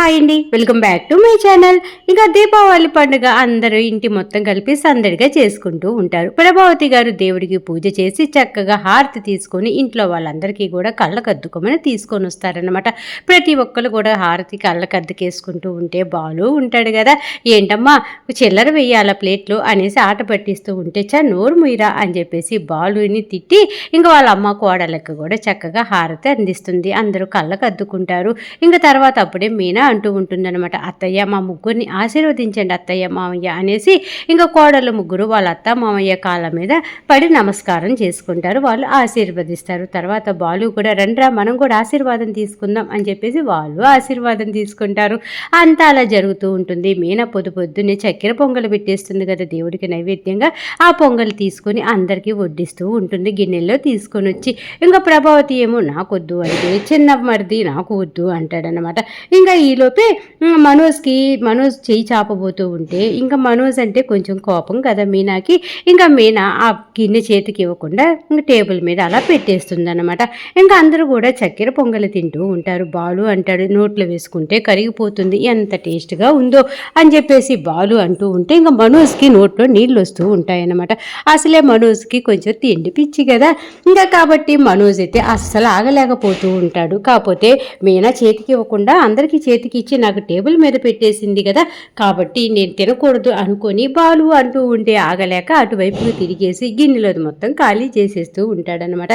Hi అండి. Welcome back to my channel ఇంకా దీపావళి పండుగ అందరూ ఇంటి మొత్తం కలిపి సందడిగా చేసుకుంటూ ఉంటారు. ప్రభావతి గారు దేవుడికి పూజ చేసి చక్కగా హారతి తీసుకొని ఇంట్లో వాళ్ళందరికీ కూడా కళ్ళకద్దుకోమని తీసుకొని వస్తారనమాట ప్రతి ఒక్కరు కూడా హారతి కళ్ళకద్దుకేసుకుంటూ ఉంటే బాలు ఉంటాడు కదా. ఏంటమ్మా చిల్లర వెయ్యాల ప్లేట్లు అనేసి ఆట పట్టిస్తూ ఉంటే చా నోరు ముయిరా అని చెప్పేసి బాలుని తిట్టి ఇంకా వాళ్ళ అమ్మ కోడలకు కూడా చక్కగా హారతి అందిస్తుంది. అందరూ కళ్ళకద్దుకుంటారు. ఇంకా తర్వాత అప్పుడే మీనా అంటూ ఉంటుందన్నమాట. అత్తయ్య మా ముగ్గురిని ఆశీర్వదించండి అత్తయ్య మామయ్య అనేసి ఇంకా కోడలు ముగ్గురు వాళ్ళ అత్త మామయ్య కాళ్ళ మీద పడి నమస్కారం చేసుకుంటారు. వాళ్ళు ఆశీర్వదిస్తారు. తర్వాత బాలు కూడా రండ్రా మనం కూడా ఆశీర్వాదం తీసుకుందాం అని చెప్పేసి వాళ్ళు ఆశీర్వాదం తీసుకుంటారు. అంతా అలా జరుగుతూ ఉంటుంది. మీనా పొద్దు పొద్దున్నే చక్కెర పొంగలు పెట్టేస్తుంది కదా దేవుడికి నైవేద్యంగా. ఆ పొంగలు తీసుకొని అందరికీ వడ్డిస్తూ ఉంటుంది. గిన్నెల్లో తీసుకొని వచ్చి ఇంకా ప్రభావతి ఏమో నాకొద్దు అంటే చిన్న మరిది నాకు వద్దు అంటాడనమాట ఇంకా ఈలోపే మనోజ్కి మనోజ్ చేయి చాపబోతూ ఉంటే ఇంకా మనోజ్ అంటే కొంచెం కోపం కదా మీనాకి. ఇంకా మీనా ఆ గిన్నె చేతికి ఇవ్వకుండా ఇంకా టేబుల్ మీద అలా పెట్టేస్తుంది అనమాట ఇంకా అందరూ కూడా చక్కెర పొంగలి తింటూ ఉంటారు. బాలు అంటాడు నోట్లో వేసుకుంటే కరిగిపోతుంది ఎంత టేస్ట్గా ఉందో అని చెప్పేసి బాలు అంటూ ఉంటే ఇంకా మనోజ్కి నోట్లో నీళ్ళు వస్తూ ఉంటాయన్నమాట. అసలే మనోజ్కి కొంచెం తిండి పిచ్చి కదా. ఇంకా కాబట్టి మనోజ్ అయితే అస్సలు ఆగలేకపోతూ ఉంటాడు. కాకపోతే మీనా చేతికి ఇవ్వకుండా అందరికీ చేతికి ఇచ్చి నాకు టేబుల్ మీద పెట్టేసింది కదా కాబట్టి నేను తినకూడదు అనుకొని బాలు అంటూ ఉంటే ఆగలేక అటువైపుకు తిరిగేసి గిన్నెలోది మొత్తం ఖాళీ చేసేస్తూ ఉంటాడనమాట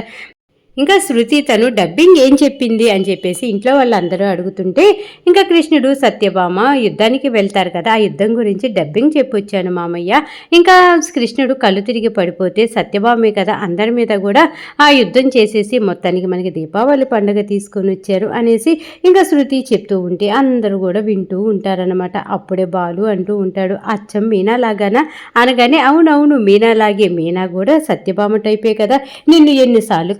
ఇంకా శృతి తను డబ్బింగ్ ఏం చెప్పింది అని చెప్పేసి ఇంట్లో వాళ్ళందరూ అడుగుతుంటే ఇంకా కృష్ణుడు సత్యభామ యుద్ధానికి వెళ్తారు కదా ఆ యుద్ధం గురించి డబ్బింగ్ చెప్పొచ్చాను మామయ్య. ఇంకా కృష్ణుడు కళ్ళు తిరిగి పడిపోతే సత్యభామే కదా అందరి మీద కూడా ఆ యుద్ధం చేసేసి మొత్తానికి మనకి దీపావళి పండుగ తీసుకొని వచ్చారు అనేసి ఇంకా శృతి చెప్తూ ఉంటే అందరూ కూడా వింటూ ఉంటారనమాట అప్పుడే బాలు అంటూ ఉంటాడు అచ్చం మీనా లాగానా అనగానే అవునవును మీనా లాగే మీనా కూడా సత్యభామ టైపే కదా నిన్ను ఎన్నిసార్లు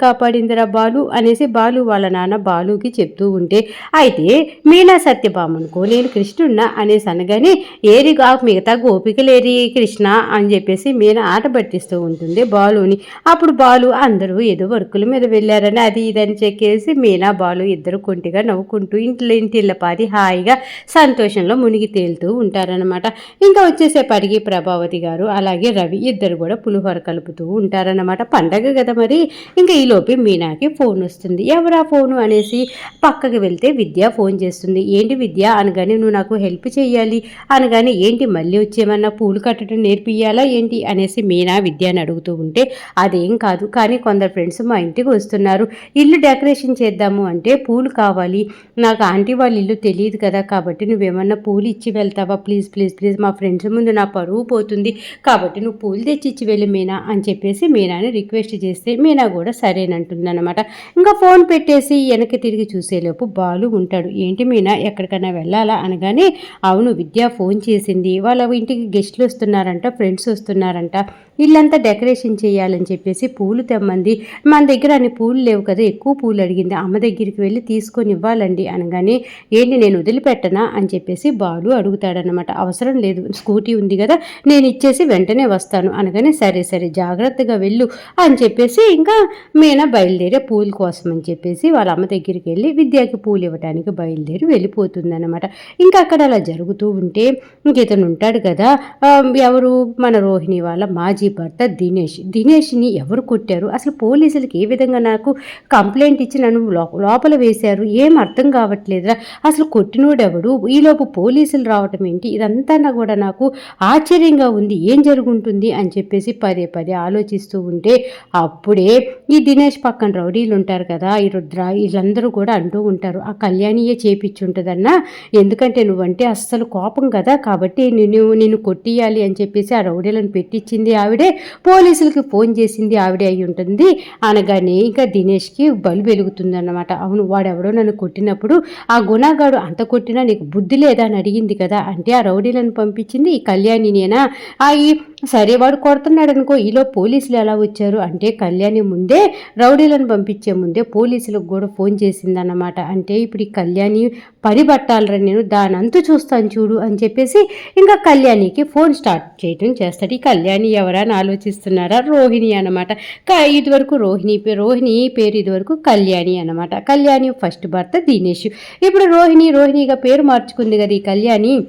కాపాడిందిరా బాలు అనేసి బాలు వాళ్ళ నాన్న బాలుకి చెప్తూ ఉంటే అయితే మీనా సత్యభామనుకో నేను కృష్ణున్న అనేసి అనగానే ఏరి మిగతా గోపికలేరి కృష్ణ అని చెప్పేసి మీనా ఆట పట్టిస్తూ ఉంటుంది బాలుని. అప్పుడు బాలు అందరూ ఏదో వర్కుల మీద వెళ్ళారని అది ఇదని చెక్కేసి మీనా బాలు ఇద్దరు కొంటిగా నవ్వుకుంటూ ఇంట్లో ఇంటిల్లపాది హాయిగా సంతోషంలో మునిగి తేలుతూ ఉంటారనమాట ఇంకా వచ్చేసేపటికి ప్రభావతి గారు అలాగే రవి ఇద్దరు కూడా పులిహోర కలుపుతూ ఉంటారనమాట పండగ కదా మరి. ఇంకా ఈలోపే మీనాకి ఫోన్ వస్తుంది. ఎవరా ఫోను అనేసి పక్కకి వెళ్తే విద్య ఫోన్ చేస్తుంది. ఏంటి విద్య? అనగానే నువ్వు నాకు హెల్ప్ చేయాలి. అనగానే ఏంటి మళ్ళీ వచ్చేమన్నా పూలు కట్టడం నేర్పియాలా ఏంటి? అనేసి మీనా విద్యని అడుగుతూ ఉంటే అదేం కాదు. కానీ కొందరు ఫ్రెండ్స్ మా ఇంటికి వస్తున్నారు. ఇల్లు డెకరేషన్ చేద్దాము అంటే పూలు కావాలి. నాకు ఆంటీ వాళ్ళ ఇల్లు తెలియదు కదా. కాబట్టి నువ్వేమన్నా పూలు ఇచ్చి వెళ్తావా? Please please please. మా ఫ్రెండ్స్ ముందు నా పరువు పోతుంది. కాబట్టి నువ్వు పూలు తెచ్చి ఇచ్చి వెళ్ళి మీనా అని చెప్పేసి మీనాని రిక్వెస్ట్ చేస్తే మీనా కూడా సరేనంటుంది. అనమాట ఇంకా ఫోన్ పెట్టేసి వెనక్కి తిరిగి చూసేలోపు బాలు ఉంటాడు. ఏంటి మీనా ఎక్కడికైనా వెళ్ళాలా? అనగానే అవును విద్య ఫోన్ చేసింది. వాళ్ళ ఇంటికి గెస్ట్లు వస్తున్నారంట ఫ్రెండ్స్ వస్తున్నారంట. ఇల్లంతా డెకరేషన్ చేయాలని చెప్పేసి పూలు తెమ్మంది. మన దగ్గర అన్ని పూలు లేవు కదా ఎక్కువ పూలు అడిగింది. అమ్మ దగ్గరికి వెళ్ళి తీసుకొని ఇవ్వాలండి. అనగానే ఏంటి నేను వదిలిపెట్టనా? అని చెప్పేసి బాలు అడుగుతాడనమాట అవసరం లేదు స్కూటీ ఉంది కదా నేను ఇచ్చేసి వెంటనే వస్తాను. అనగానే సరే సరే జాగ్రత్తగా వెళ్ళు అని చెప్పేసి ఇంకా మీనా బయలు బయలుదేరే పూల కోసం అని చెప్పేసి వాళ్ళ అమ్మ దగ్గరికి వెళ్ళి విద్యకి పూలు ఇవ్వడానికి బయలుదేరి వెళ్ళిపోతుందన్నమాట. ఇంకా అక్కడ అలా జరుగుతూ ఉంటే ఇంక ఇతను ఉంటాడు కదా. ఎవరు? మన రోహిణి వాళ్ళ మాజీ భర్త దినేష్. దినేష్ని ఎవరు కొట్టారు? అసలు పోలీసులకి ఏ విధంగా నాకు కంప్లైంట్ ఇచ్చి నన్ను లో- లోపల వేశారు? ఏం అర్థం కావట్లేదురా? అసలు కొట్టినోడెవడు? ఈలోపు పోలీసులు రావటం ఏంటి? ఇదంతా కూడా నాకు ఆశ్చర్యంగా ఉంది. ఏం జరుగుంటుంది? అని చెప్పేసి పదే పదే ఆలోచిస్తూ ఉంటే అప్పుడే ఈ దినేష్ పక్క పక్కన రౌడీలు ఉంటారు కదా ఈ రుద్ర వీళ్ళందరూ కూడా అంటూ ఉంటారు ఆ కళ్యాణియే చేపించుంటుందన్నా ఎందుకంటే నువ్వంటే అస్సలు కోపం కదా కాబట్టి నేను నిన్ను కొట్టియాలి అని చెప్పేసి ఆ రౌడీలను పెట్టించింది ఆవిడే పోలీసులకి ఫోన్ చేసింది ఆవిడే అయి ఉంటుంది. అనగానే ఇంకా దినేష్కి బలు వెలుగుతుంది అన్నమాట అవును వాడెవడో నన్ను కొట్టినప్పుడు ఆ గుణగాడు అంత కొట్టినా నీకు బుద్ధి లేదా అని అడిగింది కదా అంటే ఆ రౌడీలను పంపించింది ఈ కళ్యాణినేనా? ఆ ఈ సరే వాడు కొడుతున్నాడు అనుకో ఈలో పోలీసులు ఎలా వచ్చారు? అంటే కళ్యాణి ముందే రౌడీలను పంపించే ముందే పోలీసులకు కూడా ఫోన్ చేసిందన్నమాట. అంటే ఇప్పుడు ఈ కళ్యాణి పని పట్టాలరా నేను? దాని అంతు చూస్తాను చూడు అని చెప్పేసి ఇంకా కళ్యాణికి ఫోన్ స్టార్ట్ చేయటం చేస్తాడు. ఈ కళ్యాణి ఎవరని ఆలోచిస్తున్నారా? రోహిణి అనమాట ఇదివరకు రోహిణి పే- రోహిణి పేరు ఇదివరకు కళ్యాణి అనమాట కళ్యాణి ఫస్ట్ భర్త దినేష్. ఇప్పుడు రోహిణి రోహిణిగా పేరు మార్చుకుంది కదా ఈ కళ్యాణి.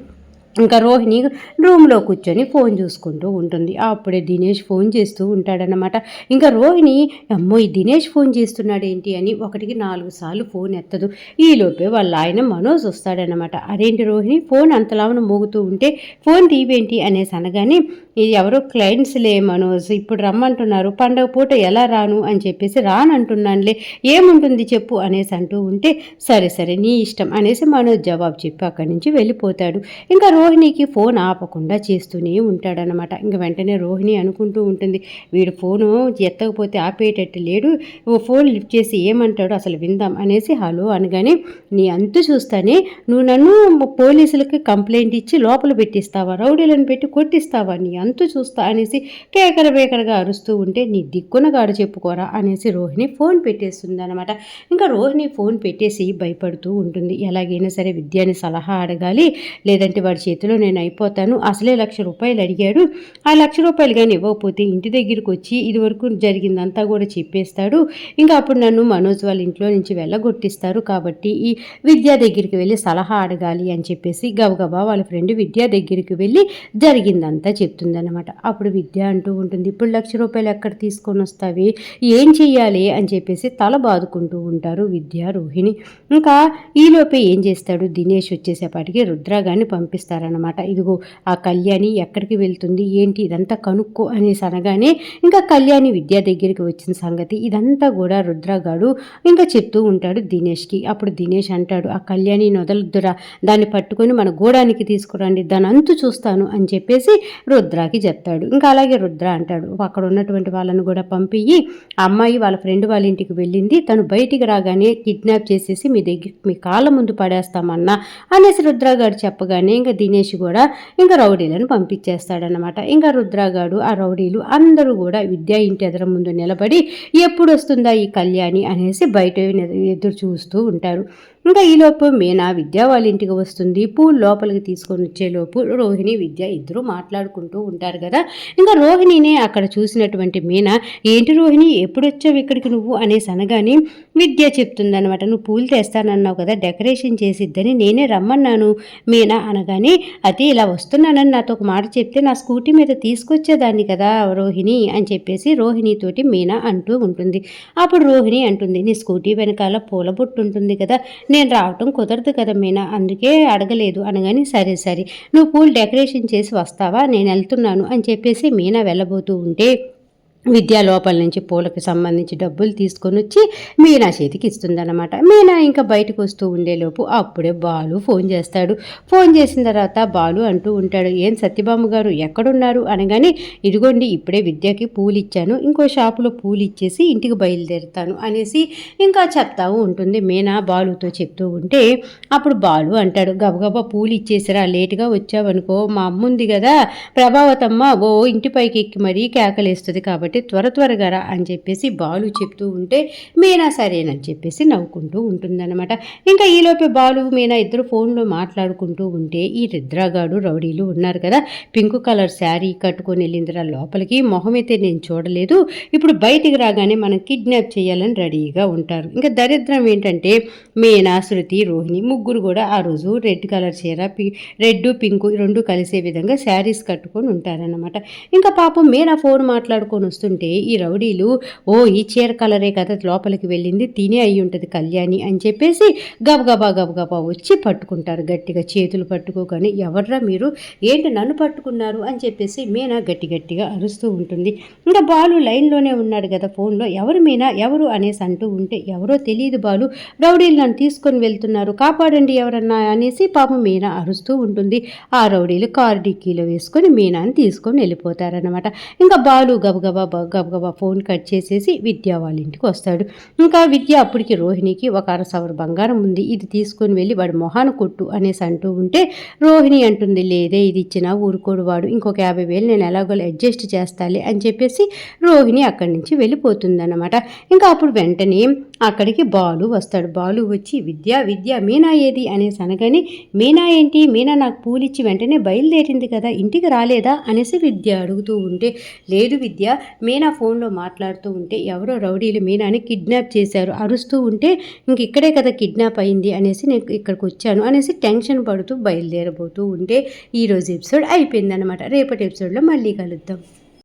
ఇంకా రోహిణి రూమ్లో కూర్చొని ఫోన్ చూసుకుంటూ ఉంటుంది. అప్పుడే దినేష్ ఫోన్ చేస్తూ ఉంటాడనమాట ఇంకా రోహిణి అమ్మో ఈ దినేష్ ఫోన్ చేస్తున్నాడు ఏంటి అని ఒకటికి నాలుగు సార్లు ఫోన్ ఎత్తదు. ఈలోపే వాళ్ళ ఆయన మనోజ్ వస్తాడనమాట అదేంటి రోహిణి ఫోన్ అంతలావన మోగుతూ ఉంటే ఫోన్ తీవేంటి? అనేసి అనగానే ఇది ఎవరో క్లయింట్స్లే మనోజ్ ఇప్పుడు రమ్మంటున్నారు. పండగ పూట ఎలా రాను? అని చెప్పేసి రానంటున్నానులే. ఏముంటుంది చెప్పు? అనేసి అంటూ ఉంటే సరే సరే నీ ఇష్టం. అనేసి మనోజ్ జవాబు చెప్పి అక్కడి నుంచి వెళ్ళిపోతాడు. ఇంకా రోహిణికి ఫోన్ ఆపకుండా చేస్తూనే ఉంటాడనమాట ఇంక వెంటనే రోహిణి అనుకుంటూ ఉంటుంది వీడు ఫోను ఎత్తకపోతే ఆపేటట్టు లేడు. ఓ ఫోన్ లిఫ్ట్ చేసి ఏమంటాడు అసలు విందాం అనేసి హలో అనగానే నీ అంతు చూస్తానే నువ్వు నన్ను పోలీసులకి కంప్లైంట్ ఇచ్చి లోపల పెట్టిస్తావా? రౌడీలను పెట్టి కొట్టిస్తావా? నీ అంతు చూస్తా అనేసి కేకర బేకరగా అరుస్తూ ఉంటే నీ దిక్కునగాడు చెప్పుకోరా అనేసి రోహిణి ఫోన్ పెట్టేస్తుంది అనమాట ఇంకా రోహిణి ఫోన్ పెట్టేసి భయపడుతూ ఉంటుంది. ఎలాగైనా సరే విద్యాని సలహా అడగాలి. లేదంటే వాడి చేతిలో నేను అయిపోతాను. అసలే లక్ష రూపాయలు అడిగాడు. ఆ లక్ష రూపాయలు కానీ ఇవ్వకపోతే ఇంటి దగ్గరికి వచ్చి ఇదివరకు జరిగిందంతా కూడా చెప్పేస్తాడు. ఇంకా అప్పుడు నన్ను మనోజ్ వాళ్ళ ఇంట్లో నుంచి వెళ్ళగొట్టిస్తారు కాబట్టి ఈ విద్యా దగ్గరికి వెళ్ళి సలహా అడగాలి అని చెప్పేసి గబగబా వాళ్ళ ఫ్రెండ్ విద్యా దగ్గరికి వెళ్ళి జరిగిందంతా చెప్తుందన్నమాట. అప్పుడు విద్య అంటూ ఉంటుంది ఇప్పుడు లక్ష రూపాయలు ఎక్కడ తీసుకొని వస్తావి? ఏం చెయ్యాలి? అని చెప్పేసి తల బాదుకుంటూ ఉంటారు విద్య రోహిణి. ఇంకా ఈలోపే ఏం చేస్తాడు? దినేష్ వచ్చేసేపాటికి రుద్రాగాన్ని పంపిస్తారనమాట ఇదిగో ఆ కళ్యాణి ఎక్కడికి వెళ్తుంది? ఏంటి ఇదంతా కనుక్కో అనేసి అనగానే ఇంకా కళ్యాణి విద్య దగ్గరికి వచ్చిన సంగతి ఇదంతా కూడా రుద్రగాడు ఇంకా చెప్తూ ఉంటాడు దినేష్కి. అప్పుడు దినేష్ అంటాడు ఆ కళ్యాణి నొదలుద్దురా దాన్ని పట్టుకొని మన గోడానికి తీసుకురండి దాని అంతు చూస్తాను అని చెప్పేసి రుద్రాకి చెప్తాడు. ఇంకా అలాగే రుద్ర అంటాడు అక్కడ ఉన్నటువంటి వాళ్ళని కూడా పంపియ్యి ఆ అమ్మాయి వాళ్ళ ఫ్రెండ్ వాళ్ళ ఇంటికి వెళ్ళింది తను బయటికి రాగానే కిడ్నాప్ చేసేసి మీ దగ్గర మీ కాళ్ళ ముందు పడేస్తామన్నా అనేసి రుద్రగాడు చెప్పగానే ఇంకా దినేష్ కూడా ఇంకా రౌడీలను పంపించేస్తాడనమాట ఇంకా రుద్రగాడు ఆ రౌడీలు అందరూ కూడా విద్యా ఇంటి ఎదుర ముందు నిలబడి ఎప్పుడు వస్తుందా ఈ కళ్యాణి అనేసి బయట ఎదురు చూస్తూ ఉంటారు. ఇంకా ఈలోపు మీనా విద్య వాళ్ళ ఇంటికి వస్తుంది. పూలు లోపలికి తీసుకొని వచ్చేలోపు రోహిణి విద్య ఇద్దరు మాట్లాడుకుంటూ ఉంటారు కదా. ఇంకా రోహిణిని అక్కడ చూసినటువంటి మీనా ఏంటి రోహిణి ఎప్పుడు వచ్చావు ఇక్కడికి నువ్వు? అనేసి అనగానే విద్య చెప్తుందనమాట నువ్వు పూలు తెస్తానన్నావు కదా డెకరేషన్ చేసిద్దని నేనే రమ్మన్నాను. మీనా అనగానే అది ఇలా వస్తున్నానని నాతో ఒక మాట చెప్తే నా స్కూటీ మీద తీసుకొచ్చేదాన్ని కదా రోహిణి అని చెప్పేసి రోహిణితోటి మీనా అంటూ ఉంటుంది. అప్పుడు రోహిణి అంటుంది నీ స్కూటీ వెనకాల పూల బొట్టు ఉంటుంది కదా నేను రావటం కుదరదు కదా మీనా అందుకే అడగలేదు. అనగాని సరే సరే. నువ్వు పూలు డెకరేషన్ చేసి వస్తావా? నేను వెళ్తున్నాను అని చెప్పేసి మీనా వెళ్ళబోతూ ఉంటే విద్యా లోపల నుంచి పూలకు సంబంధించి డబ్బులు తీసుకొని వచ్చి మీనా చేతికి ఇస్తుందన్నమాట. మీనా ఇంకా బయటకు వస్తూ ఉండేలోపు అప్పుడే బాలు ఫోన్ చేస్తాడు. ఫోన్ చేసిన తర్వాత బాలు అంటూ ఉంటాడు ఏం సత్యబాబు గారు ఎక్కడున్నారు? అనగానే ఇదిగోండి ఇప్పుడే విద్యకి పూలు ఇచ్చాను. ఇంకో షాపులో పూలు ఇచ్చేసి ఇంటికి బయలుదేరుతాను అనేసి ఇంకా చెప్తా ఉంటుంది మీనా బాలుతో చెప్తూ ఉంటే. అప్పుడు బాలు అంటాడు గబగబా పూలు ఇచ్చేసిరా లేటుగా వచ్చావనుకో మా అమ్మ ఉంది కదా ప్రభావతమ్మ ఓ ఇంటి పైకి ఎక్కి మరీ కేకలేస్తుంది కాబట్టి త్వర త్వరగా రా అని చెప్పేసి బాలు చెప్తూ ఉంటే మీనా సరేనని చెప్పేసి నవ్వుకుంటూ ఉంటుందన్నమాట. ఇంకా ఈలోపే బాలు మీనా ఇద్దరు ఫోన్లో మాట్లాడుకుంటూ ఉంటే ఈ రుద్రాగాడు రౌడీలు ఉన్నారు కదా. పింక్ కలర్ శారీ కట్టుకొని వెళ్ళిందిరా లోపలికి. మొహం అయితే నేను చూడలేదు. ఇప్పుడు బయటికి రాగానే మనం కిడ్నాప్ చేయాలని రెడీగా ఉంటారు. ఇంకా దరిద్రం ఏంటంటే మీనా శృతి రోహిణి ముగ్గురు కూడా ఆ రోజు రెడ్ కలర్ చీర పి రెడ్ పింక్ రెండు కలిసే విధంగా శారీస్ కట్టుకొని ఉంటారన్నమాట. ఇంకా పాపం మీనా ఫోన్ మాట్లాడుకొని వస్తుంటే ఈ రౌడీలు ఓ ఈ చీర కలరే కదా లోపలికి వెళ్ళింది తినే అయి ఉంటుంది కళ్యాణి అని చెప్పేసి గబగబా గబగబా వచ్చి పట్టుకుంటారు గట్టిగా చేతులు పట్టుకోగానే ఎవర్రా మీరు? ఏంటి నన్ను పట్టుకున్నారు? అని చెప్పేసి మీనా గట్టి గట్టిగా అరుస్తూ ఉంటుంది. ఇంకా బాలు లైన్లోనే ఉన్నాడు కదా ఫోన్లో ఎవరు మీనా? ఎవరు? అనేసి అంటూ ఉంటే ఎవరో తెలియదు బాలు రౌడీలు నన్ను తీసుకొని వెళ్తున్నారు కాపాడండి ఎవరన్నా అనేసి పాపం మీనా అరుస్తూ ఉంటుంది. ఆ రౌడీలు కారు డిక్కీలో వేసుకొని మీనాని తీసుకొని వెళ్ళిపోతారనమాట ఇంకా బాలు గబగబా గబగబా గబగబా ఫోన్ కట్ చేసేసి విద్య వాళ్ళ ఇంటికి వస్తాడు. ఇంకా విద్య అప్పటికి రోహిణికి ఒక అరసవర బంగారం ఉంది. ఇది తీసుకొని వెళ్ళి వాడి మొహాను కొట్టు అనేసి అంటూ ఉంటే రోహిణి అంటుంది లేదే ఇది ఇచ్చినా ఊరుకోడు వాడు. ఇంకొక యాభై వేలు నేను ఎలాగో అడ్జస్ట్ చేస్తాలే అని చెప్పేసి రోహిణి అక్కడి నుంచి వెళ్ళిపోతుందన్నమాట. ఇంకా అప్పుడు వెంటనే అక్కడికి బాలు వస్తాడు. బాలు వచ్చి విద్య విద్య మీనా ఏది? అనేసి అనగానే మీనా ఏంటి? మీనా నాకు పూలిచ్చి వెంటనే బయలుదేరింది కదా. ఇంటికి రాలేదా? అనేసి విద్య అడుగుతూ ఉంటే లేదు విద్య మీనా ఫోన్లో మాట్లాడుతూ ఉంటే ఎవరో రౌడీలు మీనాని కిడ్నాప్ చేశారు. అరుస్తూ ఉంటే ఇంక ఇక్కడే కదా కిడ్నాప్ అయింది అనేసి నేను ఇక్కడికి వచ్చాను అనేసి టెన్షన్ పడుతూ బయలుదేరబోతూ ఉంటే ఈరోజు ఎపిసోడ్ అయిపోయిందనమాట రేపటి ఎపిసోడ్లో మళ్ళీ కలుద్దాం.